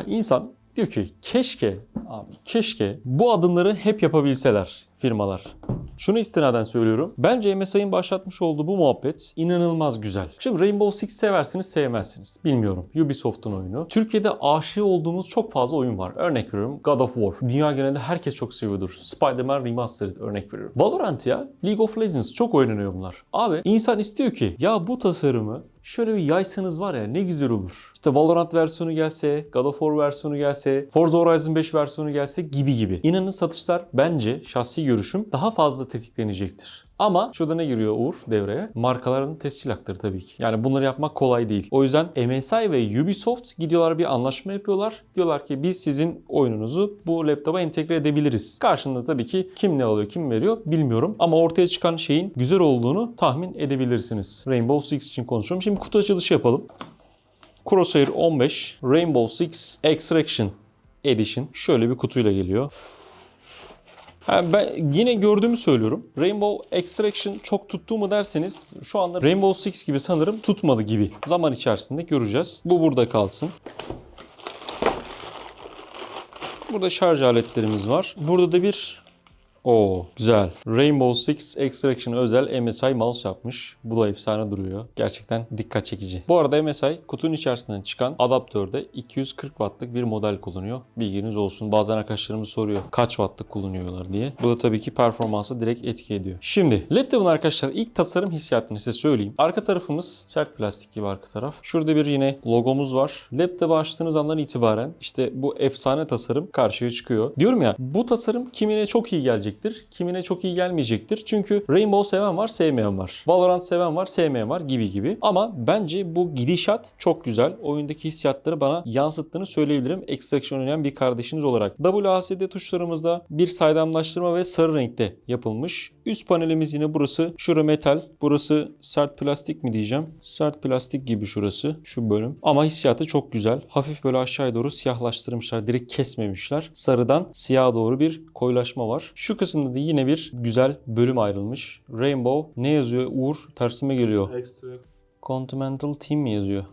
Yani insan diyor ki keşke abi keşke bu adımları hep yapabilseler firmalar. Şunu istinaden söylüyorum. Bence MSI'nin başlatmış olduğu bu muhabbet inanılmaz güzel. Şimdi Rainbow Six seversiniz sevmezsiniz. Bilmiyorum. Ubisoft'un oyunu. Türkiye'de aşığı olduğumuz çok fazla oyun var. Örnek veriyorum God of War. Dünya genelinde herkes çok seviyordur. Spider-Man Remastered örnek veriyorum. Valorant ya. League of Legends çok oynanıyor bunlar. Abi insan istiyor ki ya bu tasarımı şöyle bir yaysanız var ya ne güzel olur. İşte Valorant versiyonu gelse, God of War versiyonu gelse, Forza Horizon 5 versiyonu gelse gibi gibi. İnanın satışlar bence şahsi görüşüm daha fazla tetiklenecektir. Ama şurada ne giriyor Uğur devreye? Markaların tescil hakları tabii ki. Yani bunları yapmak kolay değil. O yüzden MSI ve Ubisoft gidiyorlar bir anlaşma yapıyorlar. Diyorlar ki biz sizin oyununuzu bu laptopa entegre edebiliriz. Karşında tabii ki kim ne alıyor kim veriyor bilmiyorum. Ama ortaya çıkan şeyin güzel olduğunu tahmin edebilirsiniz. Rainbow Six için konuşuyorum. Şimdi kutu açılışı yapalım. Crosshair 15 Rainbow Six Extraction Edition şöyle bir kutuyla geliyor. Ha, ben yine gördüğümü söylüyorum. Rainbow Extraction çok tuttu mu derseniz şu anda Rainbow Six gibi sanırım tutmadı gibi. Zaman içerisinde göreceğiz. Bu burada kalsın. Burada şarj aletlerimiz var. Burada da bir Oo güzel. Rainbow Six Extraction özel MSI mouse yapmış. Bu da efsane duruyor. Gerçekten dikkat çekici. Bu arada MSI kutunun içerisinden çıkan adaptörde 240 wattlık bir model kullanıyor. Bilginiz olsun. Bazen arkadaşlarımız soruyor kaç wattlık kullanıyorlar diye. Bu da tabii ki performansa direkt etki ediyor. Şimdi laptopun arkadaşlar ilk tasarım hissiyatını size söyleyeyim. Arka tarafımız sert plastik gibi arka taraf. Şurada bir yine logomuz var. Laptopu açtığınız andan itibaren işte bu efsane tasarım karşıya çıkıyor. Diyorum ya bu tasarım kimine çok iyi gelecektir, kimine çok iyi gelmeyecektir. Çünkü Rainbow seven var, sevmeyen var. Valorant seven var, sevmeyen var gibi gibi. Ama bence bu gidişat çok güzel. Oyundaki hissiyatları bana yansıttığını söyleyebilirim. Extraction oynayan bir kardeşiniz olarak. WASD tuşlarımızda bir saydamlaştırma ve sarı renkte yapılmış. Üst panelimiz yine burası. Şura metal. Burası sert plastik mi diyeceğim. Sert plastik gibi şurası. Şu bölüm. Ama hissiyatı çok güzel. Hafif böyle aşağıya doğru siyahlaştırmışlar. Direkt kesmemişler. Sarıdan siyaha doğru bir koyulaşma var. Şu kısımda da yine bir güzel bölüm ayrılmış. Rainbow ne yazıyor? Uğur tersime geliyor. Ekstra Continental Team mi yazıyor?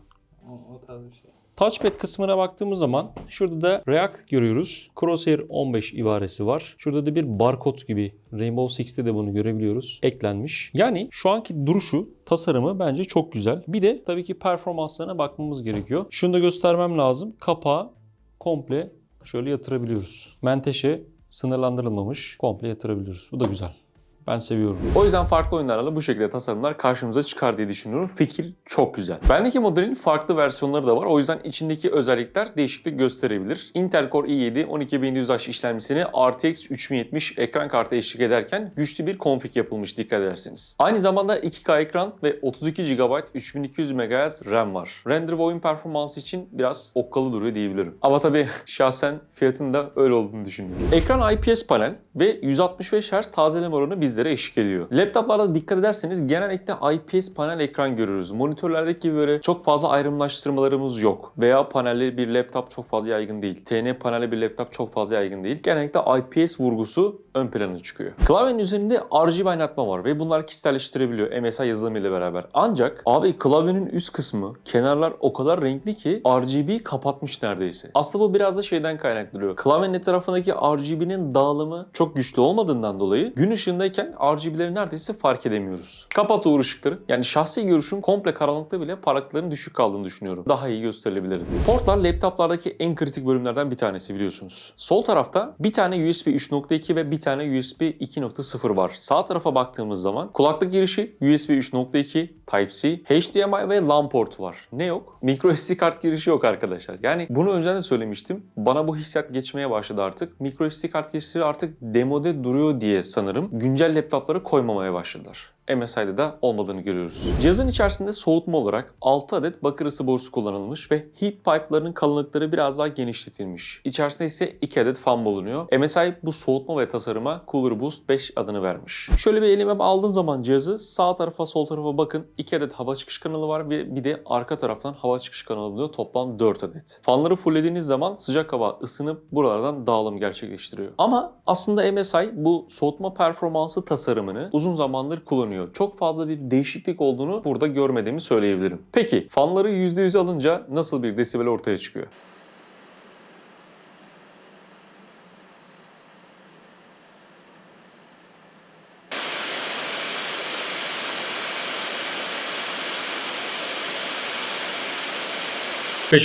o, o tarz bir şey. Touchpad kısmına baktığımız zaman şurada da React görüyoruz. Crosshair 15 ibaresi var. Şurada da bir barkod gibi Rainbow Six'te de bunu görebiliyoruz. Eklenmiş. Yani şu anki duruşu, tasarımı bence çok güzel. Bir de tabii ki performanslarına bakmamız gerekiyor. Şunu da göstermem lazım. Kapağı komple şöyle yatırabiliyoruz. Menteşe sınırlandırılmamış. Komple yatırabiliyoruz. Bu da güzel. Ben seviyorum. O yüzden farklı oyunlarla bu şekilde tasarımlar karşımıza çıkar diye düşünüyorum. Fikir çok güzel. Bendeki modelin farklı versiyonları da var. O yüzden içindeki özellikler değişiklik gösterebilir. Intel Core i7 12100H işlemcisini RTX 3070 ekran kartı eşlik ederken güçlü bir config yapılmış dikkat ederseniz. Aynı zamanda 2K ekran ve 32 GB 3200 MHz RAM var. Render ve oyun performansı için biraz okkalı duruyor diyebilirim. Ama tabii şahsen fiyatın da öyle olduğunu düşünüyorum. Ekran IPS panel ve 165 Hz tazeleme oranı bizlere eşlik ediyor. Laptoplarda dikkat ederseniz genellikle IPS panel ekran görürüz. Monitörlerdeki gibi böyle çok fazla ayrımlaştırmalarımız yok. Veya panelli bir laptop çok fazla yaygın değil. TN panelli bir laptop çok fazla yaygın değil. Genellikle IPS vurgusu ön plana çıkıyor. Klavyenin üzerinde RGB aydınlatma var ve bunlar kişiselleştirebiliyor MSI yazılımıyla beraber. Ancak abi klavyenin üst kısmı, kenarlar o kadar renkli ki RGB kapatmış neredeyse. Aslında bu biraz da şeyden kaynaklanıyor. Klavyenin etrafındaki RGB'nin dağılımı çok güçlü olmadığından dolayı gün ışığındayken RGB'leri neredeyse fark edemiyoruz. Kapat uğur ışıkları. Yani şahsi görüşüm komple karanlıkta bile parlaklıkların düşük kaldığını düşünüyorum. Daha iyi gösterilebilirdi. Portlar laptoplardaki en kritik bölümlerden bir tanesi biliyorsunuz. Sol tarafta bir tane USB 3.2 ve bir tane USB 2.0 var. Sağ tarafa baktığımız zaman kulaklık girişi USB 3.2, Type-C, HDMI ve LAN portu var. Ne yok? Micro SD kart girişi yok arkadaşlar. Yani bunu önceden de söylemiştim. Bana bu hissiyat geçmeye başladı artık. Micro SD kart girişleri artık demode duruyor diye sanırım güncel laptoplara koymamaya başladılar. MSI'de de olmadığını görüyoruz. Cihazın içerisinde soğutma olarak 6 adet bakır ısı borusu kullanılmış ve heat pipe'ların kalınlıkları biraz daha genişletilmiş. İçerisinde ise 2 adet fan bulunuyor. MSI bu soğutma ve tasarıma Cooler Boost 5 adını vermiş. Şöyle bir elime aldığım zaman cihazı sağ tarafa sol tarafa bakın 2 adet hava çıkış kanalı var ve bir de arka taraftan hava çıkış kanalı bulunuyor. Toplam 4 adet. Fanları fulllediğiniz zaman sıcak hava ısınıp buralardan dağılım gerçekleştiriyor. Ama aslında MSI bu soğutma performansı tasarımını uzun zamandır kullanıyor. Çok fazla bir değişiklik olduğunu burada görmediğimi söyleyebilirim. Peki fanları %100 alınca nasıl bir desibel ortaya çıkıyor?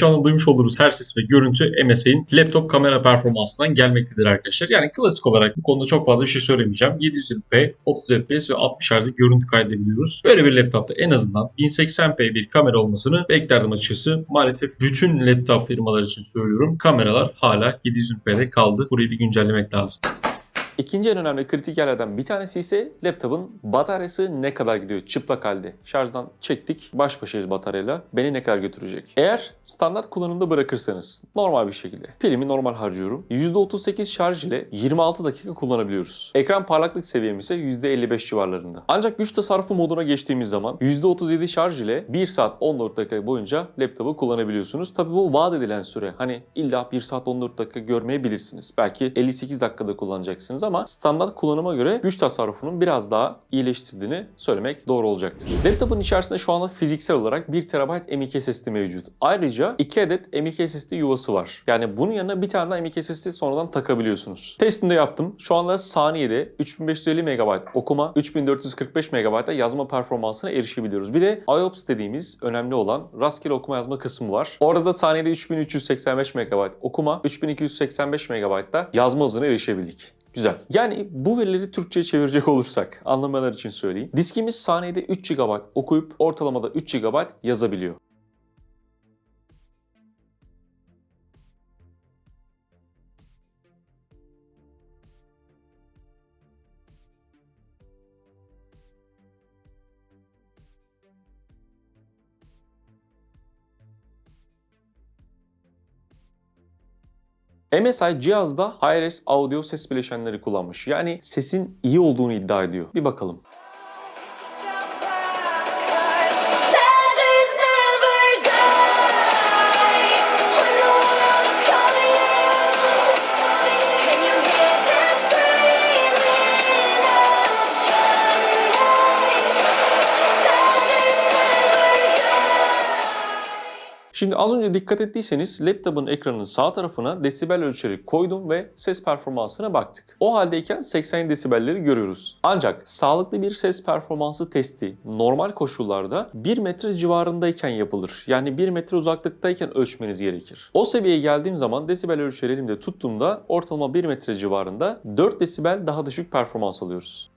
Anda duymuş olduğunuz her ses ve görüntü MSI'nin laptop kamera performansından gelmektedir arkadaşlar. Yani klasik olarak bu konuda çok fazla bir şey söylemeyeceğim. 720p, 30 fps ve 60 Hz görüntü kaydedebiliyoruz. Böyle bir laptopta en azından 1080p bir kamera olmasını beklerdim açıkçası. Maalesef bütün laptop firmalar için söylüyorum. Kameralar hala 720p'de kaldı. Burayı bir güncellemek lazım. İkinci en önemli kritik yerlerden bir tanesi ise laptopun bataryası ne kadar gidiyor çıplak halde. Şarjdan çektik baş başayız bataryayla. Beni ne kadar götürecek? Eğer standart kullanımda bırakırsanız normal bir şekilde pilimi normal harcıyorum. %38 şarj ile 26 dakika kullanabiliyoruz. Ekran parlaklık seviyem ise %55 civarlarında. Ancak güç tasarrufu moduna geçtiğimiz zaman %37 şarj ile 1 saat 14 dakika boyunca laptopu kullanabiliyorsunuz. Tabi bu vaat edilen süre. Hani illa 1 saat 14 dakika görmeyebilirsiniz. Belki 58 dakikada kullanacaksınız ama standart kullanıma göre güç tasarrufunun biraz daha iyileştirdiğini söylemek doğru olacaktır. Laptopun içerisinde şu anda fiziksel olarak 1 TB M.2 SSD mevcut. Ayrıca 2 adet M.2 SSD yuvası var. Yani bunun yanına bir tane daha M.2 SSD sonradan takabiliyorsunuz. Testini de yaptım. Şu anda saniyede 3550 MB okuma, 3445 MB'da yazma performansına erişebiliyoruz. Bir de IOPS dediğimiz önemli olan rastgele okuma yazma kısmı var. Orada da saniyede 3385 MB okuma, 3285 MB'da yazma hızına erişebildik. Güzel. Yani bu verileri Türkçe'ye çevirecek olursak anlamalar için söyleyeyim. Diskimiz saniyede 3 GB okuyup ortalamada 3 GB yazabiliyor. MSI cihazda Hi-Res audio ses bileşenleri kullanmış. Yani sesin iyi olduğunu iddia ediyor. Bir bakalım. Şimdi az önce dikkat ettiyseniz laptopun ekranının sağ tarafına desibel ölçeri koydum ve ses performansına baktık. O haldeyken 80 desibelleri görüyoruz. Ancak sağlıklı bir ses performansı testi normal koşullarda 1 metre civarındayken yapılır. Yani 1 metre uzaklıktayken ölçmeniz gerekir. O seviyeye geldiğim zaman desibel ölçeri elimde tuttuğumda ortalama 1 metre civarında 4 desibel daha düşük performans alıyoruz.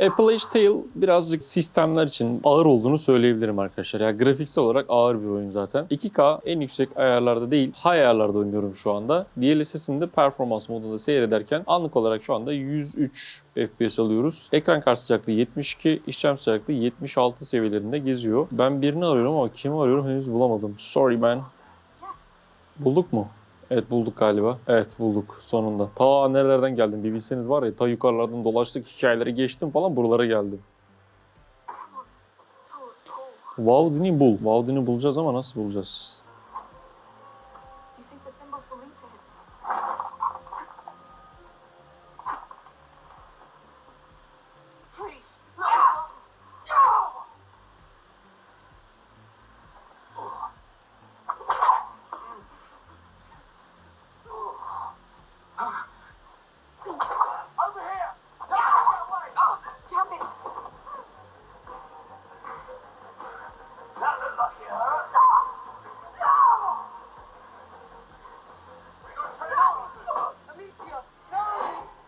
Apple H-Tail birazcık sistemler için ağır olduğunu söyleyebilirim arkadaşlar. Ya grafiksel olarak ağır bir oyun zaten. 2K en yüksek ayarlarda değil, high ayarlarda oynuyorum şu anda. DLSS'ini de performans modunda seyrederken anlık olarak şu anda 103 FPS alıyoruz. Ekran kart sıcaklığı 72, işlem sıcaklığı 76 seviyelerinde geziyor. Ben birini arıyorum ama kimi arıyorum henüz bulamadım. Sorry man. Bulduk mu? Evet bulduk galiba. Evet bulduk sonunda. Ta nerelerden geldim bir bilseniz var ya ta yukarılardan dolaştık hikayeleri geçtim falan buralara geldim. Vaudin'i bul. Vaudin'i bulacağız ama nasıl bulacağız?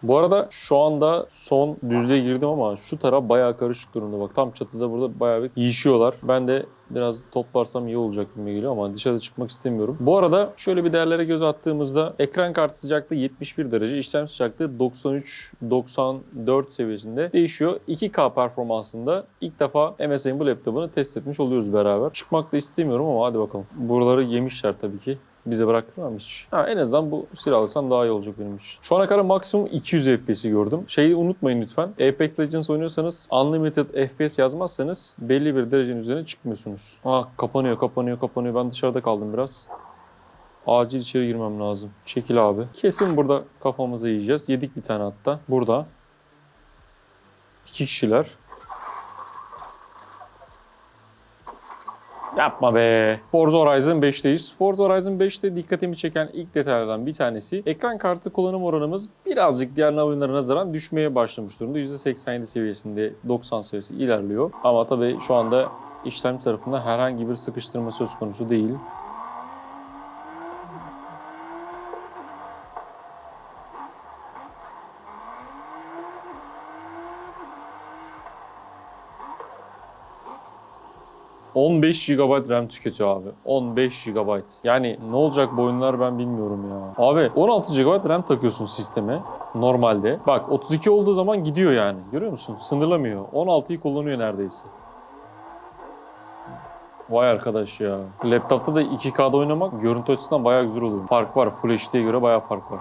Bu arada şu anda son düzlüğe girdim ama şu taraf bayağı karışık durumda. Bak tam çatıda burada bayağı bir yiyişiyorlar. Ben de biraz toplarsam iyi olacak gibi geliyor ama dışarıda çıkmak istemiyorum. Bu arada şöyle bir değerlere göz attığımızda ekran kartı sıcaklığı 71 derece, işlem sıcaklığı 93-94 seviyesinde değişiyor. 2K performansında ilk defa MSI'nin bu laptopunu test etmiş oluyoruz beraber. Çıkmak da istemiyorum ama hadi bakalım. Buraları yemişler tabii ki. Bize bıraktılar mı hiç? Ha, en azından bu silah alsam daha iyi olacak benim için. Şu ana kadar maksimum 200 FPS'i gördüm. Şeyi unutmayın lütfen. Apex Legends oynuyorsanız Unlimited FPS yazmazsanız belli bir derecenin üzerine çıkmıyorsunuz. Ha kapanıyor, kapanıyor, kapanıyor. Ben dışarıda kaldım biraz. Acil içeri girmem lazım. Çekil abi. Kesin burada kafamızı yiyeceğiz. Yedik bir tane hatta. Burada. İki kişiler. Yapma be. Forza Horizon 5'teyiz. Forza Horizon 5'te dikkatimi çeken ilk detaylardan bir tanesi ekran kartı kullanım oranımız birazcık diğer oyunlara nazaran düşmeye başlamış durumda. %87 seviyesinde 90 seviyesi ilerliyor. Ama tabii şu anda işlemci tarafında herhangi bir sıkıştırma söz konusu değil. ...15 GB RAM tüketiyor abi. 15 GB. Yani ne olacak bu oyunlar ben bilmiyorum ya. Abi 16 GB RAM takıyorsun sisteme normalde. Bak 32 olduğu zaman gidiyor yani. Görüyor musun? Sınırlamıyor. 16'yı kullanıyor neredeyse. Vay arkadaş ya. Laptopta da 2K'da oynamak görüntü açısından bayağı güzel oluyor. Fark var. Full HD'ye göre bayağı fark var.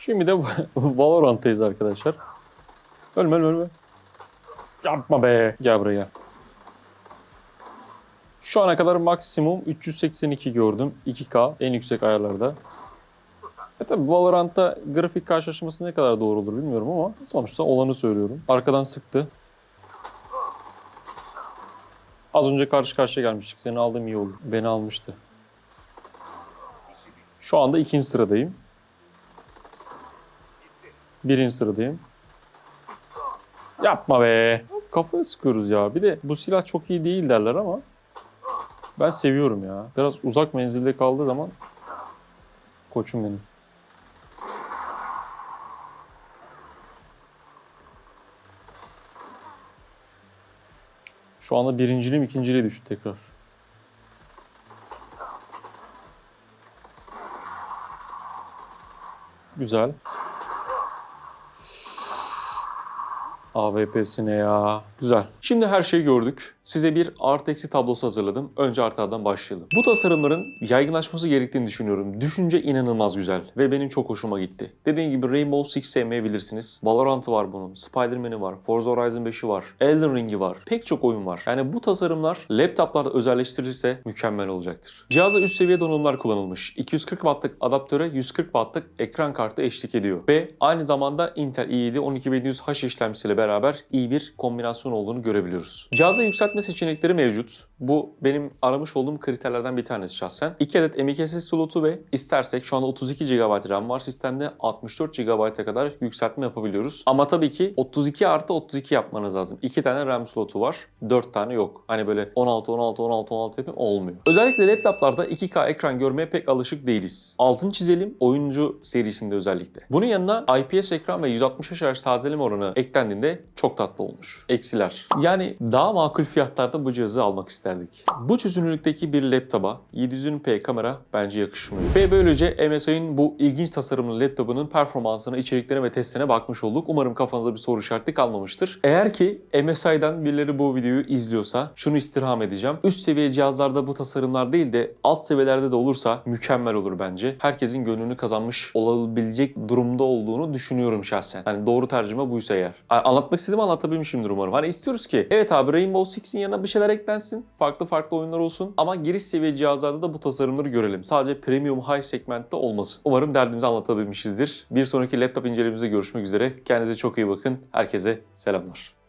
Şimdi de Valorant'tayız arkadaşlar. Ölme ölme ölme. Yapma be. Gel buraya. Şu ana kadar maksimum 382 gördüm. 2K en yüksek ayarlarda. E tabi Valorant'ta grafik karşılaşması ne kadar doğru olur bilmiyorum ama sonuçta olanı söylüyorum. Arkadan sıktı. Az önce karşı karşıya gelmiştik. Seni aldığım iyi oldu. Beni almıştı. Şu anda ikinci sıradayım. Birinci sıradayım. Yapma be. Kafaya sıkıyoruz ya. Bir de bu silah çok iyi değil derler ama ben seviyorum ya. Biraz uzak menzilde kaldığı zaman koçum benim. Şu anda birinciliğim ikinciliğe düştü tekrar. Güzel. AWP'sine ya. Güzel. Şimdi her şeyi gördük. Size bir artı eksi tablosu hazırladım. Önce artıdan başlayalım. Bu tasarımların yaygınlaşması gerektiğini düşünüyorum. Düşünce inanılmaz güzel ve benim çok hoşuma gitti. Dediğim gibi Rainbow Six sevmeyebilirsiniz. Valorant'ı var bunun, Spider-Man'i var, Forza Horizon 5'i var, Elden Ring'i var. Pek çok oyun var. Yani bu tasarımlar laptoplarda özelleştirilirse mükemmel olacaktır. Cihaza üst seviye donanımlar kullanılmış. 240 wattlık adaptöre 140 wattlık ekran kartı eşlik ediyor. Ve aynı zamanda Intel i7 12700H işlemcisiyle beraber iyi bir kombinasyon olduğunu görebiliyoruz. Cihazda yükseltme seçenekleri mevcut. Bu benim aramış olduğum kriterlerden bir tanesi şahsen. 2 adet M.2 SSD slotu ve istersek şu anda 32 GB RAM var sistemde 64 GB'a kadar yükseltme yapabiliyoruz. Ama tabii ki 32 artı 32 yapmanız lazım. 2 tane RAM slotu var. 4 tane yok. Hani böyle 16 16 16 16 yapayım olmuyor. Özellikle laptoplarda 2K ekran görmeye pek alışık değiliz. Altını çizelim oyuncu serisinde özellikle. Bunun yanına IPS ekran ve 160 Hz tazeleme oranı eklendiğinde çok tatlı olmuş. Eksiler. Yani daha makul fiyatlarda bu cihazı almak isterdik. Bu çözünürlükteki bir laptopa 720p kamera bence yakışmıyor. Ve böylece MSI'nin bu ilginç tasarımlı laptopunun performansına, içeriklerine ve testlerine bakmış olduk. Umarım kafanıza bir soru işareti kalmamıştır. Eğer ki MSI'den birileri bu videoyu izliyorsa şunu istirham edeceğim. Üst seviye cihazlarda bu tasarımlar değil de alt seviyelerde de olursa mükemmel olur bence. Herkesin gönlünü kazanmış olabilecek durumda olduğunu düşünüyorum şahsen. Hani doğru tercüme buysa eğer. Anlatmak istediğimi anlatabilmişimdir umarım. Hani istiyoruz ki evet abi Rainbow Six'in yanına bir şeyler eklensin. Farklı farklı oyunlar olsun. Ama giriş seviye cihazlarda da bu tasarımları görelim. Sadece premium high segmentte olmasın. Umarım derdimizi anlatabilmişizdir. Bir sonraki laptop incelememizde görüşmek üzere. Kendinize çok iyi bakın. Herkese selamlar.